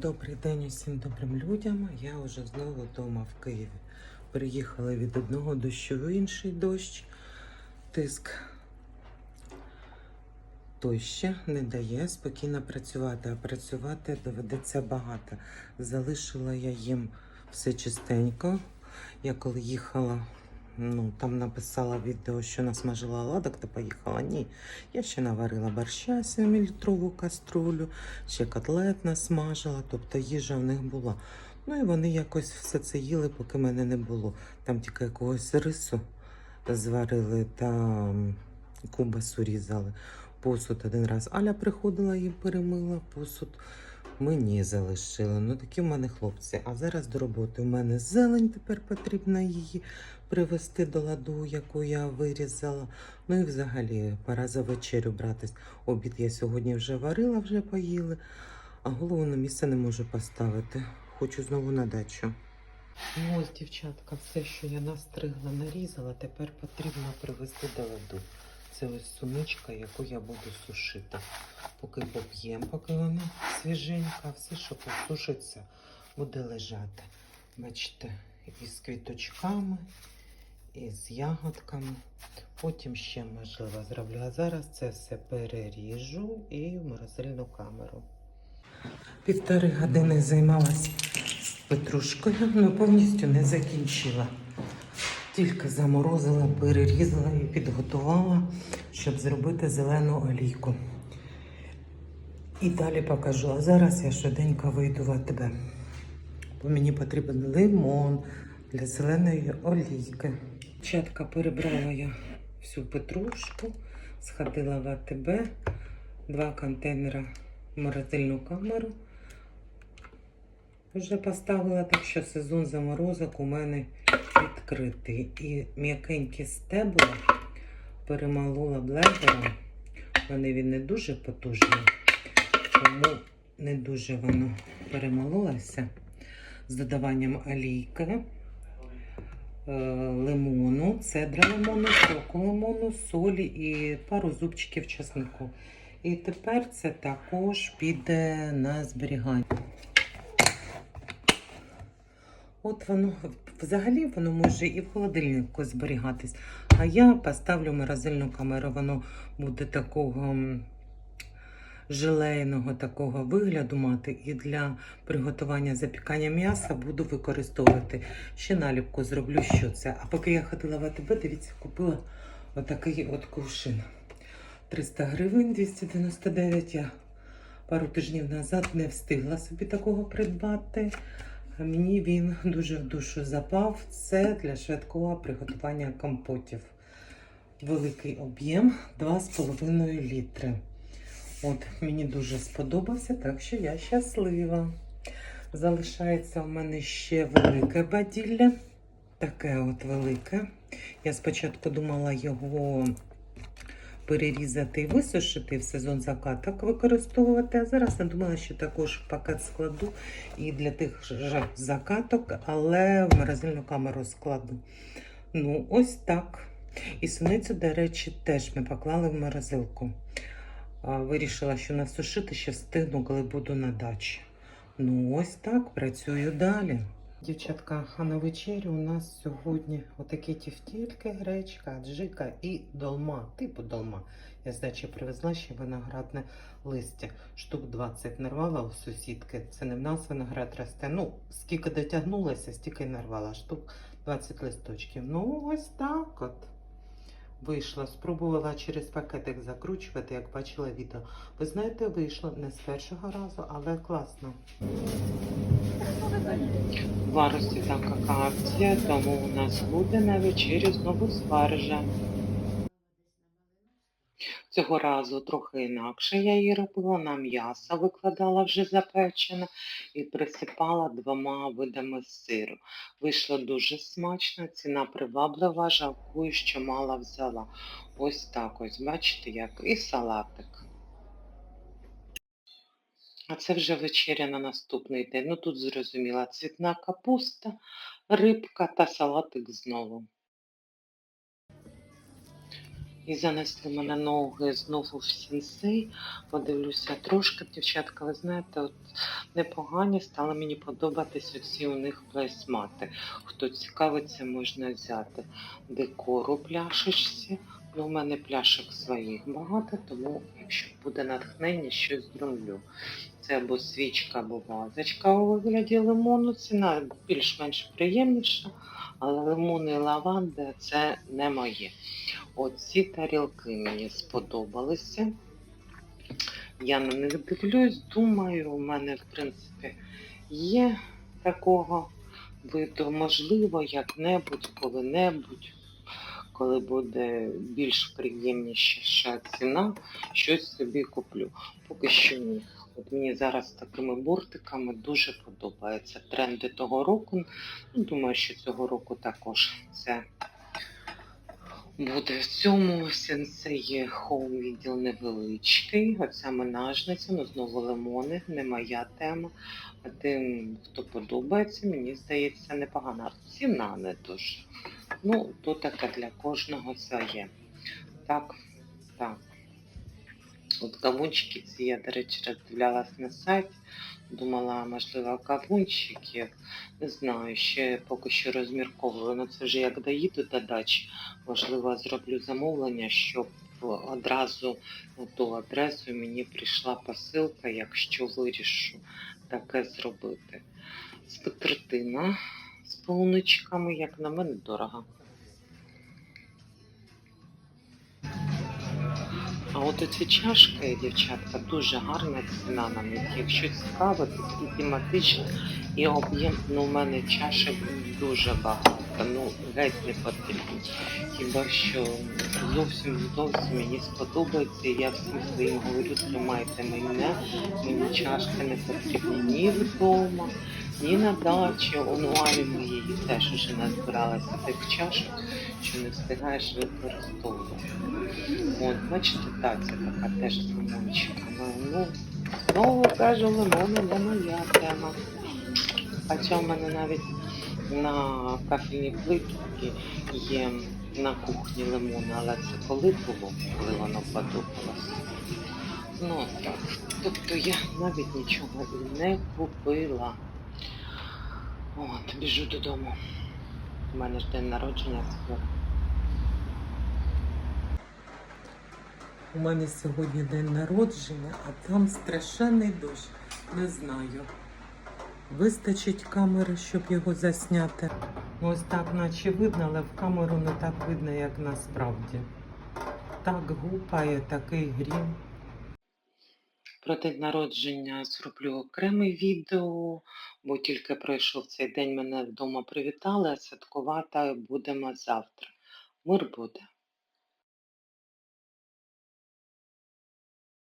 Добрий день усім добрим людям. Я вже знову вдома в Києві. Приїхала від одного дощу в інший дощ. Тиск той ще не дає спокійно працювати, а працювати доведеться багато. Залишила я їм все чистенько. Я коли їхала, ну там написала відео, що насмажила оладок, та поїхала. Ні, я ще наварила борща 7-літрову каструлю, ще котлет насмажила, тобто їжа в них була. Ну і вони якось все це їли, поки мене не було. Там тільки якогось рису зварили та кубасу різали. Посуд один раз. Аля приходила і перемила посуд. Мені залишили. Ну такі в мене хлопці. А зараз до роботи. У мене зелень тепер потрібно її привезти до ладу, яку я вирізала. Ну і взагалі пора за вечерю братись. Обід я сьогодні вже варила, вже поїли, а голову на місце не можу поставити. Хочу знову на дачу. Ну ось, дівчатка, все, що я настригла, нарізала, тепер потрібно привезти до ладу. Це ось суничка, яку я буду сушити. Поки поп'ємо, поки вона свіженька, все, що посушиться, буде лежати. Бачите, із квіточками, із ягодками. Потім ще, можливо, зроблю. А зараз це все переріжу і в морозильну камеру. Півтори години займалась петрушкою, але повністю не закінчила. Тільки заморозила, перерізала і підготувала, щоб зробити зелену олійку. І далі покажу. А зараз я швиденько вийду в АТБ. Бо мені потрібен лимон для зеленої олійки. Чатка перебрала я всю петрушку, сходила в АТБ, два контейнера в морозильну камеру. Вже поставила, так що сезон заморозок у мене відкритий. І м'якенькі стебла перемолола блендером. У мене він не дуже потужний, тому не дуже воно перемололося з додаванням олійки, лимону, цедра лимону, соку лимону, солі і пару зубчиків чеснику. І тепер це також піде на зберігання. От воно взагалі воно може і в холодильнику зберігатись. А я поставлю морозильну камеру, воно буде такого желейного такого вигляду мати. І для приготування запікання м'яса буду використовувати. Ще наліпку зроблю, що це. А поки я ходила в АТБ, дивіться, купила отакий от кувшин. 300 гривень, 299. Я пару тижнів назад не встигла собі такого придбати. Мені він дуже в душу запав. Це для швидкого приготування компотів. Великий об'єм 2,5 літри. От, мені дуже сподобався, так що я щаслива. Залишається у мене ще велике баділля. Таке от велике. Я спочатку думала його перерізати і висушити в сезон закаток використовувати. А зараз надумала, що також в пакет складу і для тих же закаток, але в морозильну камеру складу. Ну, ось так. І суницю, до речі, теж ми поклали в морозилку. Вирішила, що насушити ще встигну, коли буду на дачі. Ну, ось так, працюю далі. Дівчатка, а на вечерю у нас сьогодні отакі тівтільки, гречка, аджика і долма, типу долма. Я з дачі привезла ще виноградне листя. Штук 20 нарвала у сусідки. Це не в нас виноград росте. Ну, скільки дотягнулася, стільки нарвала. Штук 20 листочків. Ну, ось так от. Вийшло, спробувала через пакетик закручувати, як бачила відео. Ви знаєте, вийшло не з першого разу, але класно. Варості така акція, тому у нас буде на вечері знову спаржа. Цього разу трохи інакше я її робила, на м'ясо викладала вже запечене і присипала двома видами сиру. Вийшло дуже смачно, ціна приваблива, жалкую, що мало взяла. Ось так ось, бачите, як і салатик. А це вже вечеря на наступний день. Ну тут зрозуміла цвітна капуста, рибка та салатик знову. І занесли мене ноги знову в сінсей. Подивлюся трошки, дівчатка, ви знаєте, от непогані стали мені подобатись оці у них плейсмати. Хто цікавиться, можна взяти декору пляшечці. Ну, у мене пляшок своїх багато, тому якщо буде натхнення, щось зроблю. Це або свічка, або вазочка у вигляді лимону. Ціна більш-менш приємніша, але лимон і лаванда це не моє. Оці тарілки мені сподобалися. Я на них дивлюсь, думаю, у мене, в принципі, є такого виду, можливо, як-небудь, коли-небудь, коли буде більш приємніша ціна, щось собі куплю. Поки що ні. От мені зараз такими бортиками дуже подобається. Тренди того року. Ну, думаю, що цього року також це буде в цьому сенсеї хоум відділ невеличкий. Оця менажниця, ну знову лимони, не моя тема. А тим, хто подобається, мені здається, непогана. Ціна не дуже. Ну, то таке для кожного своє. Так, так. От кавунчики ці я, до речі, роздивлялась на сайті. Думала, можливо, кавунчики. Не знаю, ще поки що розмірковую. Ну це вже як доїду до дачі. Можливо, зроблю замовлення, щоб одразу на ту адресу мені прийшла посилка, якщо вирішу таке зробити. Скатертина з полуничками, як на мене, дорого. А от оці чашки, дівчатка, дуже гарна ціна на них. Якщо цікаво, то і тематично, і об'єм, ну у мене чашок дуже багато, ну геть не потрібно. Хіба що зовсім зовсім мені сподобається, я всім своїм говорю, тримайте мене, мені чашки не потрібні ні вдома, ні на дачі. Онлайн моєї теж вже назбиралася тих чашок, що не встигаєш використовувати. От, бачите, це така теж з. Ну, знову кажу, лимони не моя тема. Хоча в мене навіть на кафельній плитці є на кухні лимони, але це коли було, коли воно подобалося. Ну так. Тобто я навіть нічого не купила. От, біжу додому. У мене ж день народження. У мене сьогодні день народження, а там страшенний дощ. Не знаю. Вистачить камери, щоб його засняти. Ось так, наче видно, але в камеру не так видно, як насправді. Так гупає, такий грім. Про день народження зроблю окреме відео, бо тільки пройшов цей день, мене вдома привітали, а святкувати будемо завтра. Мир буде.